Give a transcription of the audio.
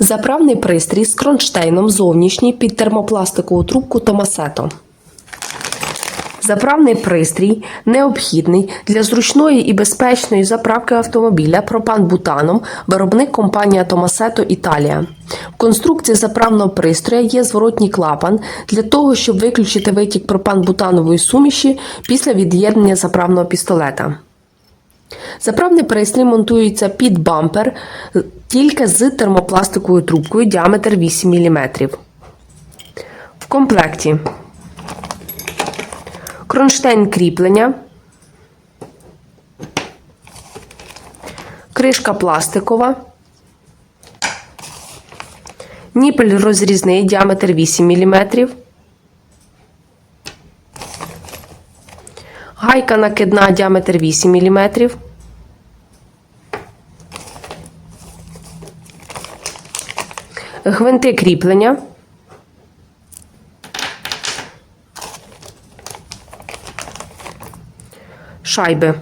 Заправний пристрій з кронштейном зовнішній під термопластикову трубку Томасето. Заправний пристрій необхідний для зручної і безпечної заправки автомобіля пропан-бутаном, виробник компанія Томасето Італія. В конструкції заправного пристрою є зворотній клапан для того, щоб виключити витік пропан-бутанової суміші після від'єднання заправного пістолета. Заправний пристрій монтується під бампер тільки з термопластиковою трубкою діаметр 8 мм. В комплекті кронштейн кріплення, кришка пластикова, ніпель розрізний діаметр 8 мм, гайка накидна діаметр 8 мм, гвинти кріплення. Шайби.